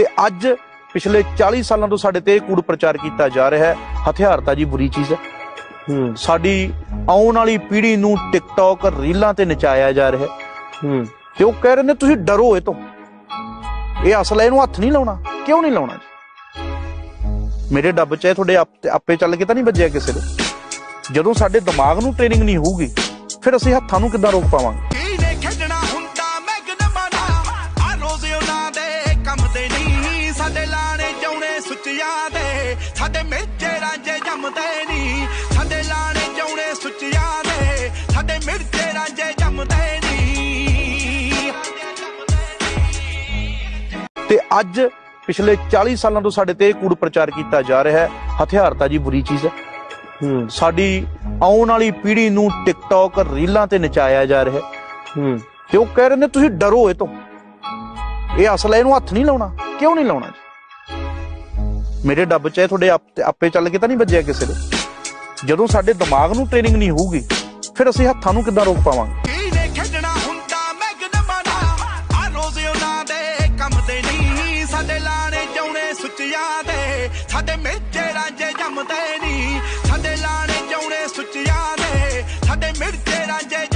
ਤੇ ਅੱਜ ਪਿਛਲੇ 40 ਸਾਲਾਂ ਤੋਂ ਸਾਡੇ ਤੇ ਇਹ ਕੂੜ ਪ੍ਰਚਾਰ ਕੀਤਾ ਜਾ ਰਿਹਾ ਹੈ। ਹਥਿਆਰ ਤਾਂ ਜੀ ਬੁਰੀ ਚੀਜ਼ ਹੈ। ਹੂੰ। ਸਾਡੀ ਆਉਣ ਵਾਲੀ ਪੀੜ੍ਹੀ ਨੂੰ ਟਿਕਟੌਕ ਰੀਲਾਂ ਤੇ ਨਚਾਇਆ ਜਾ ਰਿਹਾ ਹੈ। ਹੂੰ। ਤੇ ਉਹ ਕਹਿ ਰਹੇ ਨੇ ਤੁਸੀਂ ਡਰੋ ਇਹ ਤੋਂ। ਇਹ ਅਸਲ ਹੈ ਇਹਨੂੰ ਹੱਥ ਨਹੀਂ ਲਾਉਣਾ। ਕਿਉਂ ਨਹੀਂ ਲਾਉਣਾ ਜੀ? ਮੇਰੇ ਡੱਬ 'ਚ ਇਹ ਤੁਹਾਡੇ ਆਪ- ਆਪੇ ਚੱਲ ਕੇ ਤਾਂ ਨਹੀਂ ਵੱਜਿਆ ਕਿਸੇ ਦੇ। ਜਦੋਂ ਸਾਡੇ ਦਿਮਾਗ ਨੂੰ ਟ੍ਰੇਨਿੰਗ ਨਹੀਂ ਹੋਊਗੀ ਫਿਰ ਅਸੀਂ ਹੱਥਾਂ ਨੂੰ ਕਿੱਦਾਂ ਰੋਕ ਪਾਵਾਂਗੇ? ਸਾਡੇ ਲਾਣੇ ਜਾਉਣੇ ਸੁੱਚਿਆਂ ਦੇ। ਸਾਡੇ ਮਿਰਚੇ ਰਾਂਝੇ ਜੰਮਦੇ ਨਹੀਂ ਸਾਡੇ ਲਾਣੇ ਜਾਉਣੇ ਸੁੱਚਿਆਂ ਦੇ। ਸਾਡੇ ਮਿਰਚੇ ਰਾਂਝੇ ਜੰਮਦੇ ਨਹੀਂ ਤੇ ਅੱਜ ਪਿਛਲੇ 40 ਸਾਲਾਂ ਤੋਂ ਸਾਡੇ ਤੇ ਇਹ ਕੂੜ ਪ੍ਰਚਾਰ ਕੀਤਾ ਜਾ ਰਿਹਾ ਹੈ। ਹਥਿਆਰ ਤਾਂ ਜੀ ਬੁਰੀ ਚੀਜ਼ ਹੈ। ਹੂੰ ਸਾਡੀ ਆਉਣ ਵਾਲੀ ਪੀੜ੍ਹੀ ਨੂੰ ਟਿਕਟੌਕ ਰੀਲਾਂ ਤੇ ਨਚਾਇਆ ਜਾ ਰਿਹਾ ਹੈ। ਹੂੰ। ਤੇ ਉਹ ਕਹਿ ਰਹੇ ਨੇ ਤੁਸੀਂ ਡਰੋ ਇਹ ਤੋਂ। ਇਹ ਅਸਲ ਹੈ ਇਹਨੂੰ ਹੱਥ ਨਹੀਂ ਲਾਉਣਾ। ਕਿਉਂ ਨਹੀਂ ਲਾਉਣਾ ਮੇਰੇ ਡੱਬ 'ਚ ਤੁਹਾਡੇ ਆਪੇ ਚੱਲ ਕੇ ਤਾਂ ਨਹੀਂ ਵੱਜਿਆ ਕਿਸੇ ਦੇ। ਜਦੋਂ ਸਾਡੇ ਦਿਮਾਗ ਨੂੰ ਟ੍ਰੇਨਿੰਗ ਨਹੀਂ ਹੋਊਗੀ, ਫਿਰ ਅਸੀਂ ਹੱਥਾਂ ਨੂੰ ਕਿੱਦਾਂ ਰੋਕ ਪਾਵਾਂਗੇ? ਜੰਮਦੇ ਨਹੀਂ। ਸਾਡੇ ਲਾਣੇ ਚਾਉਣੇ ਸੁੱਚਿਆ